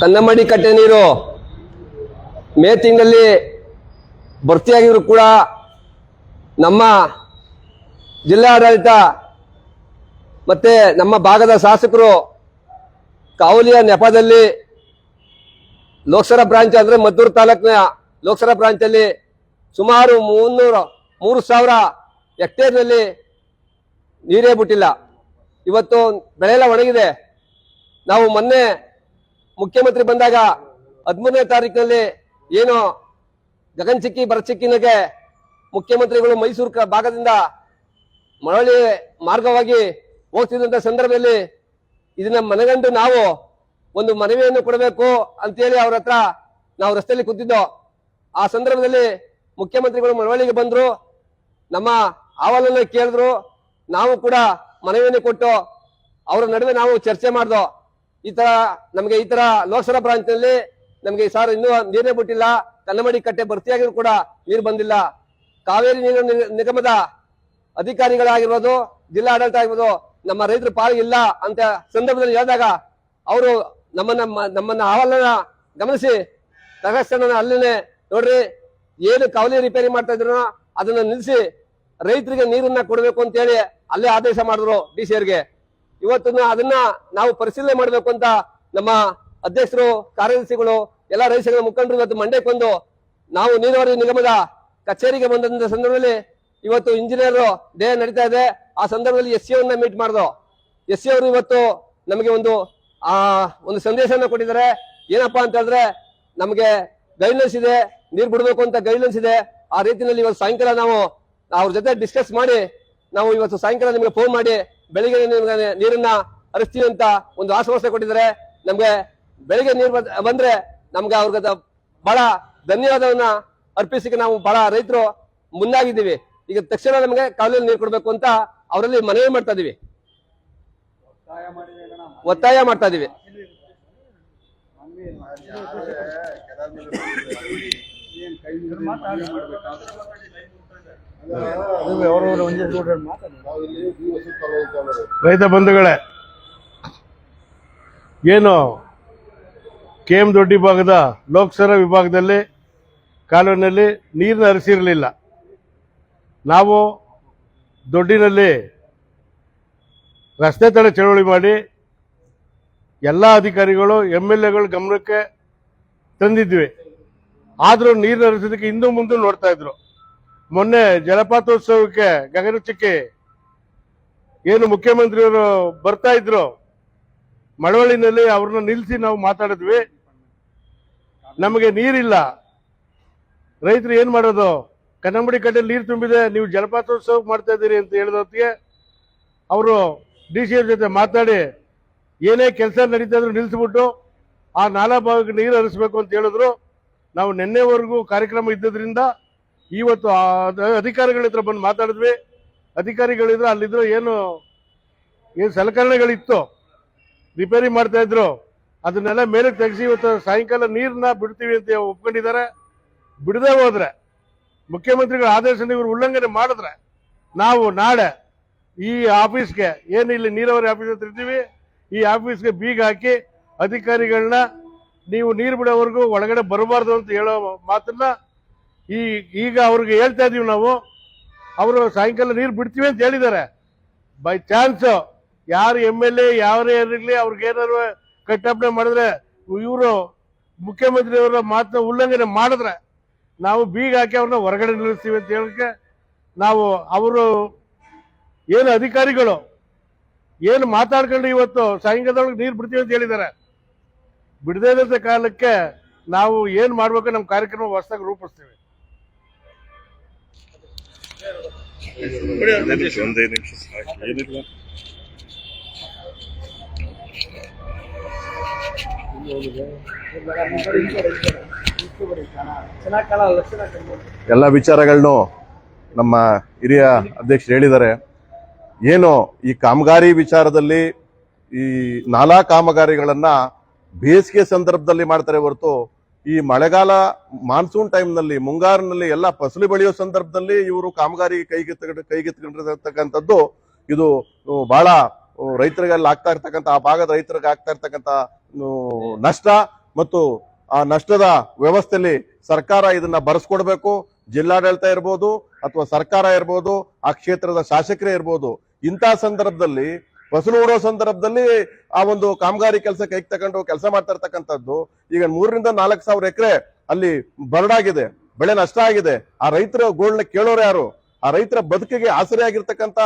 ಕನ್ನಂಬಡಿ ಕಟ್ಟೆ ನೀರು ಮೇ ತಿಂಗಳಲ್ಲಿ ಭರ್ತಿಯಾಗಿದ್ರು ಕೂಡ ನಮ್ಮ ಜಿಲ್ಲಾಡಳಿತ ಮತ್ತೆ ನಮ್ಮ ಭಾಗದ ಶಾಸಕರು ಕಾವಲಿಯ ನೆಪದಲ್ಲಿ ಲೋಕಸಭಾ ಬ್ರಾಂಚ್ ಅಂದ್ರೆ ಮದ್ದೂರು ತಾಲೂಕಿನ ಲೋಕಸಭಾ ಬ್ರಾಂಚ್ ಅಲ್ಲಿ ಸುಮಾರು ಮುನ್ನೂರು, ಮೂರು ಸಾವಿರ ಹೆಕ್ಟೇರ್ನಲ್ಲಿ ನೀರೇ ಬಿಟ್ಟಿಲ್ಲ. ಇವತ್ತು ಬೆಳೆಯೆಲ್ಲ ಒಣಗಿದೆ. ನಾವು ಮೊನ್ನೆ ಮುಖ್ಯಮಂತ್ರಿ ಬಂದಾಗ ಹದಿಮೂರನೇ ತಾರೀಕಿನಲ್ಲಿ ಏನು ಗಗನ್ ಚಿಕ್ಕಿ ಬರಚಿಕ್ಕಿನಗೆ ಮುಖ್ಯಮಂತ್ರಿಗಳು ಮೈಸೂರು ಭಾಗದಿಂದ ಮರಳಿ ಮಾರ್ಗವಾಗಿ ಹೋಗ್ತಿದ್ದಂಥ ಸಂದರ್ಭದಲ್ಲಿ ಇದನ್ನ ಮನಗಂಡು ನಾವು ಒಂದು ಮನವಿಯನ್ನು ಕೊಡಬೇಕು ಅಂತೇಳಿ ಅವ್ರ ಹತ್ರ ನಾವು ರಸ್ತೆಯಲ್ಲಿ ಕೂತಿದ್ದೋ, ಆ ಸಂದರ್ಭದಲ್ಲಿ ಮುಖ್ಯಮಂತ್ರಿಗಳು ಮಳವಳ್ಳಿಗೆ ಬಂದ್ರು, ನಮ್ಮ ಅಹವಾಲನ್ನ ಕೇಳಿದ್ರು, ನಾವು ಕೂಡ ಮನವಿಯನ್ನು ಕೊಟ್ಟು ಅವರ ನಡುವೆ ನಾವು ಚರ್ಚೆ ಮಾಡ್ದೋ ಈ ತರ ನಮಗೆ ಈ ತರ ಲೋಕಸಭಾ ಬ್ರಾಂಚ್ನಲ್ಲಿ ನಮಗೆ ಸಾರ್ ಇನ್ನೂ ನೀರೇ ಬಿಟ್ಟಿಲ್ಲ ಕನ್ನಮಡಿ ಕಟ್ಟೆ ಭರ್ತಿಯಾಗಿದ್ರು ಕೂಡ ನೀರು ಬಂದಿಲ್ಲ. ಕಾವೇರಿ ನೀರು ನಿಗಮದ ಅಧಿಕಾರಿಗಳಾಗಿರ್ಬೋದು ಜಿಲ್ಲಾ ಆಡಳಿತ ಆಗಿರ್ಬೋದು, ನಮ್ಮ ರೈತರ ಪಾಲಿಗಿಲ್ಲ ಅಂತ ಸಂದರ್ಭದಲ್ಲಿ ಹೇಳಿದಾಗ ಅವರು ನಮ್ಮನ್ನ ನಮ್ಮನ್ನ ಅಹವಾಲನ್ನ ಗಮನಿಸಿ ತಕ್ಷಣ ಅಲ್ಲಿನೇ ನೋಡ್ರಿ, ಏನು ಕವಲಿ ರಿಪೇರಿ ಮಾಡ್ತಾ ಇದ್ರು ಅದನ್ನ ನಿಲ್ಲಿಸಿ ರೈತರಿಗೆ ನೀರನ್ನ ಕೊಡಬೇಕು ಅಂತ ಹೇಳಿ ಅಲ್ಲೇ ಆದೇಶ ಮಾಡಿದ್ರು ಡಿ ಸಿ ಅವರಿಗೆ. ಇವತ್ತು ಅದನ್ನ ನಾವು ಪರಿಶೀಲನೆ ಮಾಡಬೇಕು ಅಂತ ನಮ್ಮ ಅಧ್ಯಕ್ಷರು, ಕಾರ್ಯದರ್ಶಿಗಳು, ಎಲ್ಲ ರೈತರ ಮುಖಂಡರು ಇವತ್ತು ಮಂಡ್ಯಕ್ಕೆ ಬಂದು ನಾವು ನೀರಾವರಿ ನಿಗಮದ ಕಚೇರಿಗೆ ಬಂದಂತ ಸಂದರ್ಭದಲ್ಲಿ ಇವತ್ತು ಇಂಜಿನಿಯರ್ ಡೇ ನಡೀತಾ ಇದೆ. ಆ ಸಂದರ್ಭದಲ್ಲಿ ಎಸ್ ಸಿ ಅವ್ರನ್ನ ಮೀಟ್ ಮಾಡ್ದು. ಎಸ್ ಸಿ ಅವರು ಇವತ್ತು ನಮಗೆ ಒಂದು, ಆ, ಒಂದು ಸಂದೇಶವನ್ನು ಕೊಟ್ಟಿದ್ದಾರೆ. ಏನಪ್ಪಾ ಅಂತ ಹೇಳಿದ್ರೆ ನಮಗೆ ಗೈಡ್ಲೈನ್ಸ್ ಇದೆ, ನೀರು ಬಿಡಬೇಕು ಅಂತ ಗೈಡ್ಲೈನ್ಸ್ ಇದೆ. ಆ ರೀತಿಯಲ್ಲಿ ಇವತ್ತು ಸಾಯಂಕಾಲ ನಾವು ಅವ್ರ ಜೊತೆ ಡಿಸ್ಕಸ್ ಮಾಡಿ ನಾವು ಇವತ್ತು ಸಾಯಂಕಾಲ ನಿಮಗೆ ಫೋನ್ ಮಾಡಿ ಬೆಳಿಗ್ಗೆ ನೀರನ್ನ ಹರಿಸ್ತೀವಿ ಅಂತ ಒಂದು ಆಶ್ವಾಸನೆ ಕೊಟ್ಟಿದ್ದಾರೆ. ನಮ್ಗೆ ಬೆಳಿಗ್ಗೆ ನೀರು ಬಂದ್ರೆ ನಮ್ಗೆ ಅವ್ರಿಗೆ ಬಹಳ ಧನ್ಯವಾದವನ್ನ ಅರ್ಪಿಸಿಕ ನಾವು ಬಹಳ ರೈತರು ಮುಂದಾಗಿದ್ದೀವಿ. ಈಗ ತಕ್ಷಣ ನಮಗೆ ಕಾಲೇಜಲ್ಲಿ ನೀರು ಕೊಡಬೇಕು ಅಂತ ಅವರಲ್ಲಿ ಮನವಿ ಮಾಡ್ತಾ ಇದೀವಿ. ಒತ್ತಾಯ ಮಾಡ್ತಾ ಇದೀವಿ. ರೈತ ಬಂಧುಗಳೇ, ಏನು ಕೆ ಎಂ ದೊಡ್ಡಿ ಭಾಗದ ಲೋಕಸಭಾ ವಿಭಾಗದಲ್ಲಿ ಕಾಲುವಿನಲ್ಲಿ ನೀರನ್ನ ಹರಿಸಿರಲಿಲ್ಲ ನಾವು ದೊಡ್ಡಿನಲ್ಲಿ ರಸ್ತೆ ತಡೆ ಚಳವಳಿ ಮಾಡಿ ಎಲ್ಲ ಅಧಿಕಾರಿಗಳು ಎಂ ಎಲ್ ಎಗಳ ಗಮನಕ್ಕೆ ತಂದಿದ್ವಿ. ಆದರೂ ನೀರನ್ನ ಹರಿಸೋದಕ್ಕೆ ಹಿಂದೂ ಮುಂದೆ ನೋಡ್ತಾ ಇದ್ರು. ಮೊನ್ನೆ ಜಲಪಾತೋತ್ಸವಕ್ಕೆ ಗಗನಚುಕ್ಕಿ ಏನು ಮುಖ್ಯಮಂತ್ರಿಯವರು ಬರ್ತಾ ಇದ್ರು, ಮಳವಳ್ಳಿನಲ್ಲಿ ಅವ್ರನ್ನ ನಿಲ್ಲಿಸಿ ನಾವು ಮಾತಾಡಿದ್ವಿ. ನಮಗೆ ನೀರಿಲ್ಲ. ರೈತರು ಏನು ಮಾಡೋದು? ಕನ್ನಂಬಡಿ ಕಡೆ ನೀರು ತುಂಬಿದೆ, ನೀವು ಜಲಪಾತೋತ್ಸವ ಮಾಡ್ತಾ ಇದ್ದೀರಿ ಅಂತ ಹೇಳಿದೊತ್ತಿಗೆ ಅವರು ಡಿ ಸಿ ಜೊತೆ ಮಾತಾಡಿ, ಏನೇ ಕೆಲಸ ನಡೀತಾ ಇದ್ರು ನಿಲ್ಲಿಸ್ಬಿಟ್ಟು ಆ ನಾಲಾ ಭಾಗಕ್ಕೆ ನೀರು ಹರಿಸ್ಬೇಕು ಅಂತ ಹೇಳಿದ್ರು. ನಾವು ನಿನ್ನೆವರೆಗೂ ಕಾರ್ಯಕ್ರಮ ಇದ್ದದ್ರಿಂದ ಇವತ್ತು ಅಧಿಕಾರಿಗಳ ಹತ್ರ ಬಂದು ಮಾತಾಡಿದ್ವಿ. ಅಧಿಕಾರಿಗಳಿದ್ರು ಅಲ್ಲಿದ್ರು ಏನು ಏನು ಸಲಕರಣೆಗಳಿತ್ತು, ರಿಪೇರಿ ಮಾಡ್ತಾ ಇದ್ರು, ಅದನ್ನೆಲ್ಲ ಮೇಲೆ ತೆಗೆಸಿ ಇವತ್ತು ಸಾಯಂಕಾಲ ನೀರನ್ನ ಬಿಡ್ತೀವಿ ಅಂತ ಒಪ್ಕೊಂಡಿದ್ದಾರೆ. ಬಿಡದೆ ಹೋದ್ರೆ, ಮುಖ್ಯಮಂತ್ರಿಗಳ ಆದೇಶ ಇವರು ಉಲ್ಲಂಘನೆ ಮಾಡಿದ್ರೆ, ನಾವು ನಾಳೆ ಈ ಆಫೀಸ್ಗೆ, ಏನು ಇಲ್ಲಿ ನೀರಾವರಿ ಆಫೀಸ್ ಹತ್ರ ಇರ್ತೀವಿ ಈ ಆಫೀಸ್ಗೆ ಬೀಗ ಹಾಕಿ ಅಧಿಕಾರಿಗಳನ್ನ ನೀವು ನೀರು ಬಿಡೋವರೆಗೂ ಒಳಗಡೆ ಬರಬಾರ್ದು ಅಂತ ಹೇಳೋ ಮಾತನ್ನ ಈ ಈಗ ಅವ್ರಿಗೆ ಹೇಳ್ತಾ ಇದೀವಿ ನಾವು, ಅವರು ಸಾಯಂಕಾಲ ನೀರು ಬಿಡ್ತೀವಿ ಅಂತ ಹೇಳಿದ್ದಾರೆ. ಬೈ ಚಾನ್ಸ್ ಯಾರು ಎಂ ಎಲ್ ಎ ಯಾರೇ ಇರಲಿ, ಅವ್ರಿಗೆ ಏನಾದ್ರು ಮಾಡಿದ್ರೆ ಇವರು ಮುಖ್ಯಮಂತ್ರಿಯವರ ಮಾತನ್ನ ಉಲ್ಲಂಘನೆ ಮಾಡಿದ್ರೆ ನಾವು ಬೀಗ ಹಾಕಿ ಅವ್ರನ್ನ ಹೊರಗಡೆ ನಿಲ್ಲಿಸ್ತೀವಿ ಅಂತ ಹೇಳಕ್ಕೆ ನಾವು ಅವರು ಏನು ಅಧಿಕಾರಿಗಳು ಏನು ಮಾತಾಡ್ಕೊಂಡು ಇವತ್ತು ಸಾಯಂಕಾಲದೊಳಗೆ ನೀರು ಬಿಡ್ತೀವಿ ಅಂತ ಹೇಳಿದ್ದಾರೆ. ಬಿಡದೇ ಇದ್ದಂಥ ಕಾಲಕ್ಕೆ ನಾವು ಏನು ಮಾಡ್ಬೇಕು, ನಮ್ಮ ಕಾರ್ಯಕ್ರಮ ಹೊಸದಾಗಿ ರೂಪಿಸ್ತೀವಿ. ಏನಿಲ್ಲ ಎಲ್ಲ ವಿಚಾರಗಳನ್ನು ನಮ್ಮ ಹಿರಿಯ ಅಧ್ಯಕ್ಷರು ಹೇಳಿದ್ದಾರೆ. ಏನು ಈ ಕಾಮಗಾರಿ ವಿಚಾರದಲ್ಲಿ ಈ ನಾಲಾ ಕಾಮಗಾರಿಗಳನ್ನ ಬೇಸಿಗೆ ಸಂದರ್ಭದಲ್ಲಿ ಮಾಡ್ತಾರೆ ಹೊರತು ಈ ಮಳೆಗಾಲ ಮಾನ್ಸೂನ್ ಟೈಮ್ನಲ್ಲಿ, ಮುಂಗಾರಿನಲ್ಲಿ ಎಲ್ಲ ಫಸಲು ಬೆಳೆಯೋ ಸಂದರ್ಭದಲ್ಲಿ ಇವರು ಕಾಮಗಾರಿ ಕೈಗೆತ್ತ ಕೈಗೆತ್ತಿಕೊಂಡಿರತಕ್ಕಂಥದ್ದು ಇದು ಬಹಳ ರೈತರಿಗೆಲ್ಲ ಆಗ್ತಾ ಇರ್ತಕ್ಕಂಥ, ಆ ಭಾಗದ ರೈತರಿಗೆ ಆಗ್ತಾ ಇರ್ತಕ್ಕಂಥ ನಷ್ಟ ಮತ್ತು ಆ ನಷ್ಟದ ವ್ಯವಸ್ಥೆಯಲ್ಲಿ ಸರ್ಕಾರ ಇದನ್ನ ಬರೆಸ್ಕೊಡ್ಬೇಕು. ಜಿಲ್ಲಾಡಳಿತ ಇರ್ಬೋದು ಅಥವಾ ಸರ್ಕಾರ ಇರ್ಬೋದು, ಆ ಕ್ಷೇತ್ರದ ಶಾಸಕರೇ ಇರ್ಬೋದು. ಇಂಥ ಸಂದರ್ಭದಲ್ಲಿ ಫಸಲು ಹೂಡೋ ಸಂದರ್ಭದಲ್ಲಿ ಆ ಒಂದು ಕಾಮಗಾರಿ ಕೆಲಸ ಕೈಗೆ ತಗೊಂಡು ಕೆಲಸ ಮಾಡ್ತಾ ಇರ್ತಕ್ಕಂಥದ್ದು, ಈಗ ಮೂರರಿಂದ ನಾಲ್ಕು ಸಾವಿರ ಎಕರೆ ಅಲ್ಲಿ ಬರಡಾಗಿದೆ, ಬೆಳೆ ನಷ್ಟ ಆಗಿದೆ. ಆ ರೈತರ ಗೋಳ್ನ ಕೇಳೋರು ಯಾರು? ಆ ರೈತರ ಬದುಕಿಗೆ ಆಸರೆ ಆಗಿರ್ತಕ್ಕಂಥ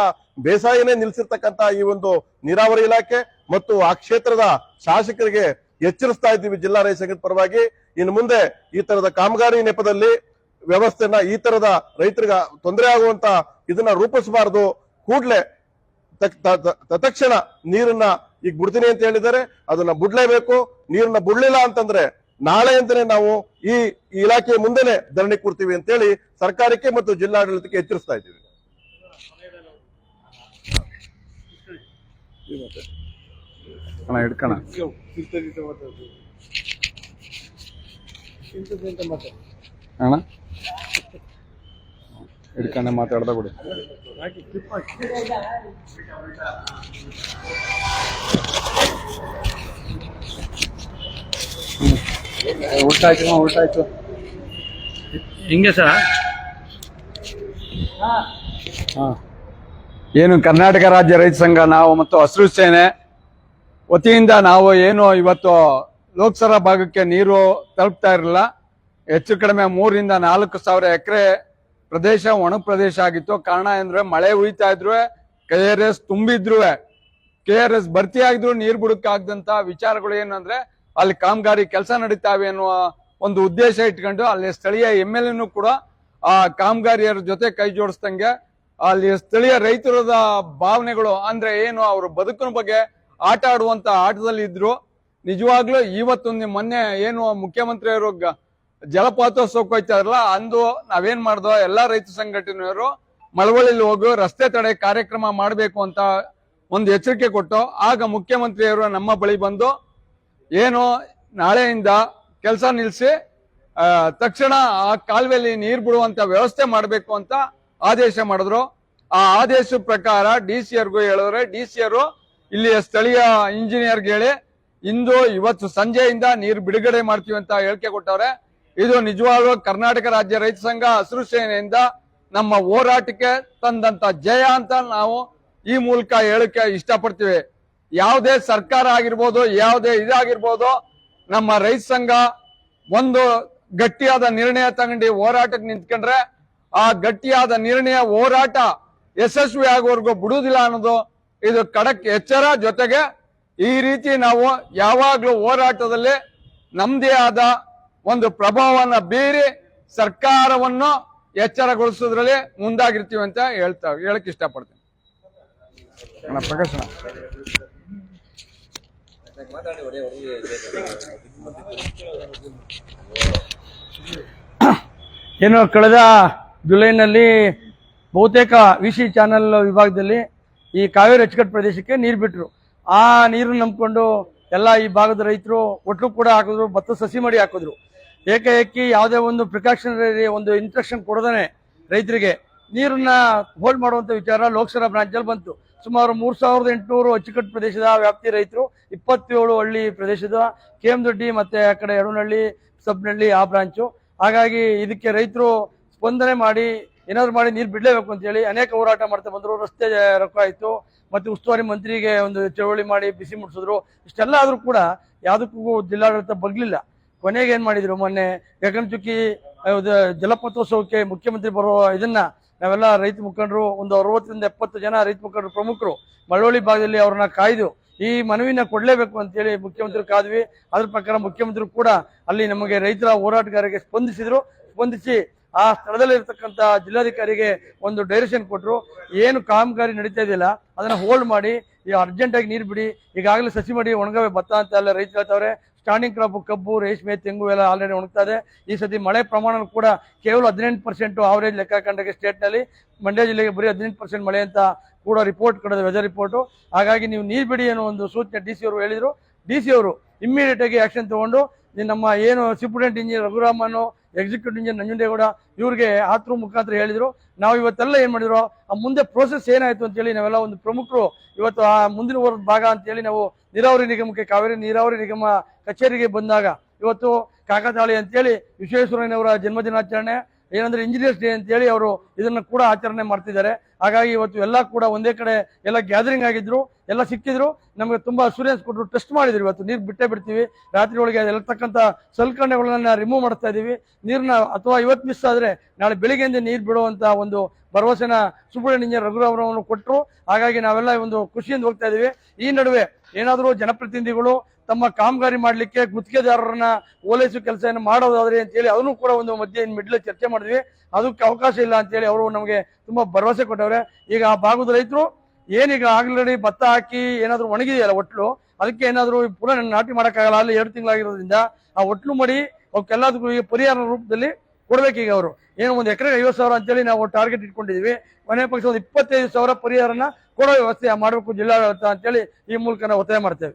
ಬೇಸಾಯನೇ ನಿಲ್ಸಿರ್ತಕ್ಕಂಥ ಈ ಒಂದು ನೀರಾವರಿ ಇಲಾಖೆ ಮತ್ತು ಆ ಕ್ಷೇತ್ರದ ಶಾಸಕರಿಗೆ ಎಚ್ಚರಿಸ್ತಾ ಇದ್ದೀವಿ ಜಿಲ್ಲಾ ರೈತ ಸಂಘದ ಪರವಾಗಿ. ಇನ್ನು ಮುಂದೆ ಈ ತರದ ಕಾಮಗಾರಿ ನೆಪದಲ್ಲಿ ವ್ಯವಸ್ಥೆನ ಈ ತರದ ರೈತರಿಗೆ ತೊಂದರೆ ಆಗುವಂತ ಇದನ್ನ ರೂಪಿಸಬಾರದು. ಕೂಡ್ಲೆ ತತ್ಕ್ಷಣ ನೀರನ್ನ ಈಗ ಬಿಡ್ತೀನಿ ಅಂತ ಹೇಳಿದ್ದಾರೆ. ಅದನ್ನ ಬಿಡ್ಲೇಬೇಕು. ನೀರನ್ನ ಬಿಡ್ಲಿಲ್ಲ ಅಂತಂದ್ರೆ ನಾಳೆ ಅಂತಾನೆ ನಾವು ಈ ಇಲಾಖೆಯ ಮುಂದೆನೆ ಧರಣಿ ಕೊಡ್ತೀವಿ ಅಂತೇಳಿ ಸರ್ಕಾರಕ್ಕೆ ಮತ್ತು ಜಿಲ್ಲಾಡಳಿತಕ್ಕೆ ಎಚ್ಚರಿಸ್ತಾ ಇದ್ದೀವಿ. ಅಣ್ಣ? ಹಿಡ್ಕೊಂಡೆ ಮಾತಾಡ್ದ ಬಿಡಿ ಹ್ಮ್. ಊಟ ಆಯ್ತು ಊಟ ಆಯ್ತು ಹಿಂಗೆ ಸರ್ ಹಾ. ಏನು ಕರ್ನಾಟಕ ರಾಜ್ಯ ರೈತ ಸಂಘ ನಾವು ಮತ್ತು ಹಸಿರು ಸೇನೆ ವತಿಯಿಂದ ನಾವು ಏನು ಇವತ್ತು ಲೋಕಸಭಾ ಭಾಗಕ್ಕೆ ನೀರು ತಲುಪ್ತಾ ಇರಲಿಲ್ಲ ಹೆಚ್ಚು ಕಡಿಮೆ ಮೂರಿಂದ ನಾಲ್ಕು ಸಾವಿರ ಎಕರೆ ಪ್ರದೇಶ ಒಣ ಪ್ರದೇಶ ಆಗಿತ್ತು. ಕಾರಣ ಅಂದ್ರೆ ಮಳೆ ಉಯ್ತಾ ಇದ್ರು ಕೆ ಆರ್ ಎಸ್ ತುಂಬಿದ್ರು ಕೆ ಆರ್ ಎಸ್ ಭರ್ತಿ ಆಗಿದ್ರು ನೀರು ಬುಡಕ್ಕಾಗದಂತ ವಿಚಾರಗಳು ಏನು ಅಲ್ಲಿ ಕಾಮಗಾರಿ ಕೆಲಸ ನಡೀತಾವೆ ಅನ್ನುವ ಒಂದು ಉದ್ದೇಶ ಇಟ್ಕೊಂಡು ಅಲ್ಲಿ ಸ್ಥಳೀಯ ಎಂ ಎಲ್ ಎನು ಕೂಡ ಆ ಕಾಮಗಾರಿಯರ ಜೊತೆ ಕೈ ಜೋಡಿಸ್ದಂಗೆ ಅಲ್ಲಿ ಸ್ಥಳೀಯ ರೈತರದ ಭಾವನೆಗಳು, ಅಂದ್ರೆ ಏನು ಅವ್ರ ಬದುಕಿನ ಬಗ್ಗೆ ಆಟ ಆಡುವಂತ ಆಟದಲ್ಲಿ ಇದ್ರು ನಿಜವಾಗ್ಲೂ ಇವತ್ತೊಂದು ಮೊನ್ನೆ ಏನು ಮುಖ್ಯಮಂತ್ರಿಯವರು ಜಲಪಾತೋತ್ಸವಕ್ಕೆ ಹೋಗ್ತಾ ಇರಲ್ಲ ಅಂದು ನಾವೇನ್ ಮಾಡ್ದೋ ಎಲ್ಲಾ ರೈತ ಸಂಘಟನೆಯವರು ಮಳವಳ್ಳಿಲಿ ಹೋಗಿ ರಸ್ತೆ ತಡೆ ಕಾರ್ಯಕ್ರಮ ಮಾಡಬೇಕು ಅಂತ ಒಂದು ಎಚ್ಚರಿಕೆ ಕೊಟ್ಟು, ಆಗ ಮುಖ್ಯಮಂತ್ರಿಯವರು ನಮ್ಮ ಬಳಿ ಬಂದು, ಏನು, ನಾಳೆಯಿಂದ ಕೆಲಸ ನಿಲ್ಲಿಸಿ ತಕ್ಷಣ ಆ ಕಾಲುವೆಯಲ್ಲಿ ನೀರು ಬಿಡುವಂತ ವ್ಯವಸ್ಥೆ ಮಾಡಬೇಕು ಅಂತ ಆದೇಶ ಮಾಡಿದ್ರು. ಆ ಆದೇಶ ಪ್ರಕಾರ ಡಿ ಸಿ ಅವ್ರಿಗೂ ಹೇಳಿದ್ರೆ ಡಿ ಸಿ ಅವರು ಇಲ್ಲಿಯ ಸ್ಥಳೀಯ ಇಂಜಿನಿಯರ್ಗೆ ಹೇಳಿ, ಇಂದು ಇವತ್ತು ಸಂಜೆಯಿಂದ ನೀರು ಬಿಡುಗಡೆ ಮಾಡ್ತೀವಿ ಅಂತ ಹೇಳಿಕೆ ಕೊಟ್ಟವ್ರೆ. ಇದು ನಿಜವಾದ ಕರ್ನಾಟಕ ರಾಜ್ಯ ರೈತ ಸಂಘ ಹಸಿರು ಸೇನೆಯಿಂದ ನಮ್ಮ ಹೋರಾಟಕ್ಕೆ ತಂದಂತ ಜಯ ಅಂತ ನಾವು ಈ ಮೂಲಕ ಹೇಳಕ್ಕೆ ಇಷ್ಟಪಡ್ತೀವಿ. ಯಾವುದೇ ಸರ್ಕಾರ ಆಗಿರ್ಬೋದು, ಯಾವುದೇ ಇದಾಗಿರ್ಬೋದು, ನಮ್ಮ ರೈತ ಸಂಘ ಒಂದು ಗಟ್ಟಿಯಾದ ನಿರ್ಣಯ ತಗೊಂಡು ಹೋರಾಟಕ್ಕೆ ನಿಂತ್ಕೊಂಡ್ರೆ ಆ ಗಟ್ಟಿಯಾದ ನಿರ್ಣಯ ಹೋರಾಟ ಯಶಸ್ವಿ ಆಗುವವರೆಗೂ ಬಿಡುವುದಿಲ್ಲ ಅನ್ನೋದು ಇದು ಕಡಕ್ ಎಚ್ಚರ ಜೊತೆಗೆ ಈ ರೀತಿ ನಾವು ಯಾವಾಗ್ಲೂ ಹೋರಾಟದಲ್ಲಿ ನಮ್ದೇ ಆದ ಒಂದು ಪ್ರಭಾವವನ್ನ ಬೀರಿ ಸರ್ಕಾರವನ್ನು ಎಚ್ಚರಗೊಳಿಸೋದ್ರಲ್ಲಿ ಮುಂದಾಗಿರ್ತೀವಿ ಅಂತ ಹೇಳ್ತಾ, ಹೇಳಕ್ ಇಷ್ಟಪಡ್ತೀನಿ. ಏನು, ಕಳೆದ ಜುಲೈನಲ್ಲಿ ಬಹುತೇಕ ವಿ ಸಿ ಚಾನಲ್ ವಿಭಾಗದಲ್ಲಿ ಈ ಕಾವೇರಿ ಅಚ್ಚುಕಟ್ಟು ಪ್ರದೇಶಕ್ಕೆ ನೀರು ಬಿಟ್ಟರು ಆ ನೀರು ನಂಬಿಕೊಂಡು ಎಲ್ಲ ಈ ಭಾಗದ ರೈತರು ಒಟ್ಟು ಕೂಡ ಹಾಕಿದ್ರು ಭತ್ತ ಸಸಿ ಮಾಡಿ ಹಾಕಿದ್ರು. ಏಕಾಏಕಿ ಯಾವುದೇ ಒಂದು ಪ್ರಿಕಾಷನರಿ ಒಂದು ಇನ್ಸ್ಟ್ರಕ್ಷನ್ ಕೊಡದೇ ರೈತರಿಗೆ, ನೀರನ್ನ ಹೋಲ್ಡ್ ಮಾಡುವಂತ ವಿಚಾರ ಲೋಕಸಭಾ ಬ್ರಾಂಚಲ್ಲಿ ಬಂತು. ಸುಮಾರು ಮೂರು ಸಾವಿರದ ಎಂಟುನೂರು ಅಚ್ಚುಕಟ್ಟು ಪ್ರದೇಶದ ವ್ಯಾಪ್ತಿ ರೈತರು, ಇಪ್ಪತ್ತೇಳು ಹಳ್ಳಿ ಪ್ರದೇಶದ ಕೇಮದೊಡ್ಡಿ ಮತ್ತೆ ಆ ಕಡೆ ಯಡನಹಳ್ಳಿ ಸಬ್ನಹಳ್ಳಿ ಆ ಬ್ರಾಂಚು ಹಾಗಾಗಿ ಇದಕ್ಕೆ ರೈತರು ಸ್ಪಂದನೆ ಮಾಡಿ, ಏನಾದ್ರು ಮಾಡಿ ನೀರು ಬಿಡಲೇಬೇಕು ಅಂತ ಹೇಳಿ ಅನೇಕ ಹೋರಾಟ ಮಾಡ್ತಾ ಬಂದರು. ರಸ್ತೆ ರೊಕ್ಕ ಆಯ್ತು. ಮತ್ತೆ ಉಸ್ತುವಾರಿ ಮಂತ್ರಿಗೆ ಒಂದು ಚಳವಳಿ ಮಾಡಿ ಬಿಸಿ ಮುಟ್ಟಿಸಿದ್ರು ಇಷ್ಟೆಲ್ಲ ಆದರೂ ಕೂಡ ಯಾವುದಕ್ಕೂ ಜಿಲ್ಲಾಡಳಿತ ಬಗ್ಲಿಲ್ಲ. ಕೊನೆಗೆ ಏನು ಮಾಡಿದ್ರು? ಮೊನ್ನೆ ಗಗನಚುಕ್ಕಿ ಜಲಪಥೋತ್ಸವಕ್ಕೆ ಮುಖ್ಯಮಂತ್ರಿ ಬರೋ ಇದನ್ನ ನಾವೆಲ್ಲ ರೈತ ಮುಖಂಡರು, ಒಂದು ಅರವತ್ತರಿಂದ ಎಪ್ಪತ್ತು ಜನ ರೈತ ಮುಖಂಡರು ಪ್ರಮುಖರು ಮಳವಳ್ಳಿ ಭಾಗದಲ್ಲಿ ಅವ್ರನ್ನ ಕಾಯ್ದು ಈ ಮನವಿನ ಕೊಡ್ಲೇಬೇಕು ಅಂತೇಳಿ ಮುಖ್ಯಮಂತ್ರಿ ಕಾದ್ವಿ. ಅದ್ರ ಪ್ರಕಾರ ಮುಖ್ಯಮಂತ್ರಿ ಕೂಡ ಅಲ್ಲಿ ನಮಗೆ ರೈತರ ಹೋರಾಟಗಾರರಿಗೆ ಸ್ಪಂದಿಸಿದ್ರು. ಸ್ಪಂದಿಸಿ ಆ ಸ್ಥಳದಲ್ಲಿ ಇರ್ತಕ್ಕಂಥ ಜಿಲ್ಲಾಧಿಕಾರಿಗೆ ಒಂದು ಡೈರೆಕ್ಷನ್ ಕೊಟ್ಟರು ಏನು ಕಾಮಗಾರಿ ನಡೀತಾ ಇದೆಯಲ್ಲ ಅದನ್ನ ಹೋಲ್ಡ್ ಮಾಡಿ, ಈ ಅರ್ಜೆಂಟ್ ಆಗಿ ನೀರು ಬಿಡಿ. ಈಗಾಗಲೇ ಸಸಿ ಮಾಡಿ ಒಣಗವೆ ಭತ್ತ ಅಂತ ಎಲ್ಲ ರೈತರು ಹೇಳ್ತಾವ್ರೆ. ಸ್ಟಾರ್ಟಿಂಗ್ ಕ್ರಾಪ್ ಕಬ್ಬು, ರೇಷ್ಮೆ, ತೆಂಗು ಎಲ್ಲ ಆಲ್ರೆಡಿ ಒಣಗ್ತಾ ಇದೆ. ಈ ಸತಿ ಮಳೆ ಪ್ರಮಾಣ ಕೂಡ ಕೇವಲ ಹದಿನೆಂಟು ಪರ್ಸೆಂಟ್ ಆವರೇಜ್ ಲೆಕ್ಕ ಕಂಡಾಗ ಸ್ಟೇಟ್ನಲ್ಲಿ ಮಂಡ್ಯ ಜಿಲ್ಲೆಗೆ ಬರೀ ಹದಿನೆಂಟು ಪರ್ಸೆಂಟ್ ಮಳೆ ಅಂತ ಕೂಡ ರಿಪೋರ್ಟ್ ಕೊಡೋದು ವೆದರ್ ರಿಪೋರ್ಟು ಹಾಗಾಗಿ ನೀವು ನೀರು ಬಿಡಿ ಅನ್ನೋ ಒಂದು ಸೂಚನೆ ಡಿ ಸಿ ಅವರು ಹೇಳಿದರು. ಡಿ ಸಿ ಅವರು ಇಮ್ಮಿಡಿಯೇಟಾಗಿ ಆಗಿ ಆಕ್ಷನ್ ತಗೊಂಡು ನಮ್ಮ ಏನು ಸೂಪರಿಂಟೆಂಟ್ ಇಂಜಿನಿಯರ್ ರಘುರಾಮನು ಎಕ್ಸಿಕ್ಯೂಟಿವ್ ಇಂಜಿನಿಯರ್ ನಂಜುಂಡೇಗೌಡ ಇವ್ರಿಗೆ ಆತ್ರ ಮುಖಾಂತರ ಹೇಳಿದರು. ನಾವು ಇವತ್ತೆಲ್ಲ ಏನು ಮಾಡಿದ್ರು? ಆ ಮುಂದೆ ಪ್ರೋಸೆಸ್ ಏನಾಯ್ತು ಅಂತೇಳಿ ನಾವೆಲ್ಲ ಒಂದು ಪ್ರಮುಖರು ಇವತ್ತು ಆ ಮುಂದಿನ ವರ್ಗದ ಭಾಗ ಅಂತೇಳಿ ನಾವು ನೀರಾವರಿ ನಿಗಮಕ್ಕೆ ಕಾವೇರಿ ನೀರಾವರಿ ನಿಗಮ ಕಚೇರಿಗೆ ಬಂದಾಗ ಇವತ್ತು ಕಾಕತಾಳಿ ಅಂತೇಳಿ ವಿಶ್ವೇಶ್ವರಯ್ಯನವರ ಜನ್ಮದಿನಾಚರಣೆ ಏನಂದ್ರೆ ಇಂಜಿನಿಯರ್ಸ್ ಡೇ ಅಂತೇಳಿ ಅವರು ಇದನ್ನ ಕೂಡ ಆಚರಣೆ ಮಾಡ್ತಿದ್ದಾರೆ. ಹಾಗಾಗಿ ಇವತ್ತು ಎಲ್ಲ ಕೂಡ ಒಂದೇ ಕಡೆ ಎಲ್ಲ ಗ್ಯಾದರಿಂಗ್ ಆಗಿದ್ರು, ಎಲ್ಲ ಸಿಕ್ಕಿದ್ರು. ನಮಗೆ ತುಂಬಾ ಅಸೂರೆನ್ಸ್ ಕೊಟ್ಟರು ಟೆಸ್ಟ್ ಮಾಡಿದ್ರು ಇವತ್ತು. ನೀರು ಬಿಟ್ಟೇ ಬಿಡ್ತೀವಿ. ರಾತ್ರಿ ಒಳಗೆ ಇರತಕ್ಕಂಥ ಸಲ್ಕರಣೆಗಳನ್ನ ರಿಮೂವ್ ಮಾಡ್ತಾ ಇದೀವಿ. ನೀರನ್ನ ಅಥವಾ ಇವತ್ತು ಮಿಸ್ ಆದ್ರೆ ನಾಳೆ ಬೆಳಿಗ್ಗೆಯಿಂದ ನೀರು ಬಿಡುವಂತ ಒಂದು ಭರವಸೆನ ಸುಬ್ರಹ್ಮಣ್ಯ ಇಂಜಿನಿಯರ್ ರಘುರಾಮರವರು ಕೊಟ್ಟರು ಹಾಗಾಗಿ ನಾವೆಲ್ಲ ಒಂದು ಖುಷಿಯಿಂದ ಹೋಗ್ತಾ ಇದೀವಿ. ಈ ನಡುವೆ ಏನಾದರೂ ಜನಪ್ರತಿನಿಧಿಗಳು ತಮ್ಮ ಕಾಮಗಾರಿ ಮಾಡಲಿಕ್ಕೆ ಗುತ್ತಿಗೆದಾರರನ್ನ ಓಲೈಸುವ ಕೆಲಸ ಮಾಡೋದಾದ್ರೆ ಅಂತೇಳಿ ಅದನ್ನು ಕೂಡ ಒಂದು ಮಧ್ಯೆ ಮಿಡ್ಲ್ ಚರ್ಚೆ ಮಾಡಿದ್ವಿ. ಅದಕ್ಕೆ ಅವಕಾಶ ಇಲ್ಲ ಅಂತೇಳಿ ಅವರು ನಮಗೆ ತುಂಬಾ ಭರವಸೆ ಕೊಟ್ಟವ್ರೆ. ಈಗ ಆ ಭಾಗದ ರೈತರು ಏನೀಗ ಆಲ್ರೆಡಿ ಭತ್ತ ಹಾಕಿ ಏನಾದರೂ ಒಣಗಿದೆಯಲ್ಲ ಒಟ್ಲು, ಅದಕ್ಕೆ ಏನಾದ್ರು ಪುನಃ ನಾಟಿ ಮಾಡೋಕ್ಕಾಗಲ್ಲ, ಅಲ್ಲಿ ಎರಡು ತಿಂಗಳಾಗಿರೋದ್ರಿಂದ ಆ ಒಟ್ಲು ಮಾಡಿ ಅವಕ್ಕೆಲ್ಲದಕ್ಕೂ ಈಗ ಪರಿಹಾರ ರೂಪದಲ್ಲಿ ಕೊಡ್ಬೇಕೀಗ ಅವರು. ಏನು ಒಂದು ಎಕರೆಗೆ ಐವತ್ತು ಸಾವಿರ ಅಂತೇಳಿ ನಾವು ಟಾರ್ಗೆಟ್ ಇಟ್ಕೊಂಡಿದ್ವಿ. ಕೊನೆ ಪಕ್ಷ ಒಂದು ಇಪ್ಪತ್ತೈದು ಸಾವಿರ ಪರಿಹಾರನ ಕೊಡೋ ವ್ಯವಸ್ಥೆ ಮಾಡಬೇಕು ಜಿಲ್ಲಾಡಳಿತ ಅಂತೇಳಿ ಈ ಮೂಲಕ ನಾವು ಒತ್ತಾಯ ಮಾಡ್ತೇವೆ.